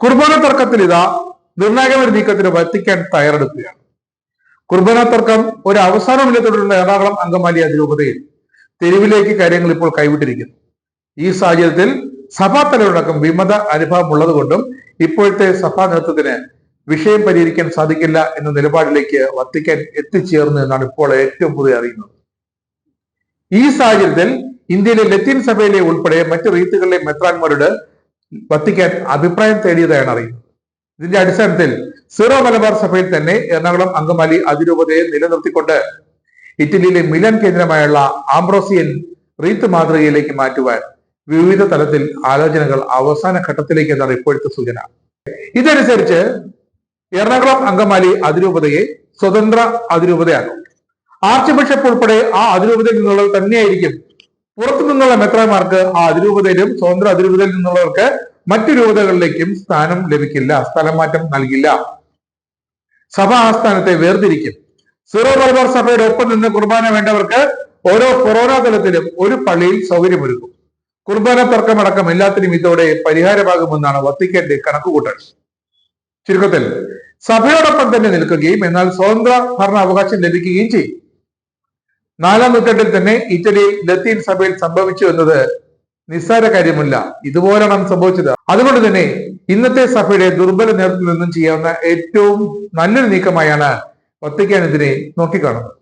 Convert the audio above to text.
കുർബാന തർക്കത്തിൽ ഇതാ നിർണായകമായ നീക്കത്തിന് വത്തിക്കാൻ തയ്യാറെടുക്കുകയാണ്. കുർബാന തർക്കം ഒരു അവസാനമില്ല തുടരുന്ന എറണാകുളം അങ്കമാലി അതിരൂപതയിൽ തെരുവിലേക്ക് കാര്യങ്ങൾ ഇപ്പോൾ കൈവിട്ടിരിക്കുന്നു. ഈ സാഹചര്യത്തിൽ സഭാ തലവടക്കം വിമത അനുഭവം ഉള്ളതുകൊണ്ടും ഇപ്പോഴത്തെ സഭാ നേതൃത്വത്തിന് വിഷയം പരിഹരിക്കാൻ സാധിക്കില്ല എന്ന നിലപാടിലേക്ക് വത്തിക്കാൻ എത്തിച്ചേർന്നു എന്നാണ് ഇപ്പോൾ ഏറ്റവും പുതിയ അറിയുന്നത്. ഈ സാഹചര്യത്തിൽ ഇന്ത്യയിലെ ലത്തീൻ സഭയിലെ ഉൾപ്പെടെ മറ്റ് റീത്തുകളിലെ മെത്രാന്മാരോട് വത്തിക്കാൻ അഭിപ്രായം തേടിയതായാണ് അറിയുന്നത്. ഇതിന്റെ അടിസ്ഥാനത്തിൽ സീറോ മലബാർ സഭയിൽ തന്നെ എറണാകുളം അങ്കമാലി അതിരൂപതയെ നിലനിർത്തിക്കൊണ്ട് ഇറ്റലിയിലെ മിലൻ കേന്ദ്രമായുള്ള ആംബ്രോസിയൻ റീത്ത് മാതൃകയിലേക്ക് മാറ്റുവാൻ വിവിധ തലത്തിൽ ആലോചനകൾ അവസാന ഘട്ടത്തിലേക്ക് എന്നാണ് ഇപ്പോഴത്തെ സൂചന. ഇതനുസരിച്ച് എറണാകുളം അങ്കമാലി അതിരൂപതയെ സ്വതന്ത്ര അതിരൂപതയാക്കും. ആർച്ച് ബിഷപ്പ് ഉൾപ്പെടെ ആ അതിരൂപതയിൽ നിന്നുള്ളത് തന്നെയായിരിക്കും പുറത്തു നിന്നുള്ള മെത്രാന്മാർക്ക് ആ അതിരൂപതയിലും സ്വതന്ത്ര അതിരൂപതയിൽ നിന്നുള്ളവർക്ക് മറ്റു രൂപതകളിലേക്കും സ്ഥാനം ലഭിക്കില്ല സ്ഥലം മാറ്റം നൽകില്ല. സഭ ആസ്ഥാനത്തെ വേർതിരിക്കും. സിറോ മലബാർ സഭയുടെ ഒപ്പം നിന്ന് കുർബാന വേണ്ടവർക്ക് ഓരോ കൊറോണ തലത്തിലും ഒരു പള്ളിയിൽ സൗകര്യമൊരുക്കും. കുർബാന തർക്കമടക്കം എല്ലാത്തിനും ഇതോടെ പരിഹാരമാകുമെന്നാണ് വത്തിക്കന്റെ കണക്കുകൂട്ടൽ. ചുരുക്കത്തിൽ സഭയോടൊപ്പം തന്നെ നിൽക്കുകയും എന്നാൽ സ്വതന്ത്ര ഭരണ അവകാശം ലഭിക്കുകയും ചെയ്യും. നാലാം നൂറ്റാണ്ടിൽ തന്നെ ഇറ്റലിയിൽ ലത്തീൻ സഭയിൽ സംഭവിച്ചു എന്നത് നിസ്സാര കാര്യമല്ല. ഇതുപോലെയാണ് സംഭവിച്ചത്. അതുകൊണ്ട് തന്നെ ഇന്നത്തെ സഭയുടെ ദുർബല നേതൃത്വത്തിൽ നിന്നും ചെയ്യാവുന്ന ഏറ്റവും നല്ലൊരു നീക്കമായാണ് വത്തിക്കാൻ ഇതിനെ നോക്കിക്കാണുന്നത്.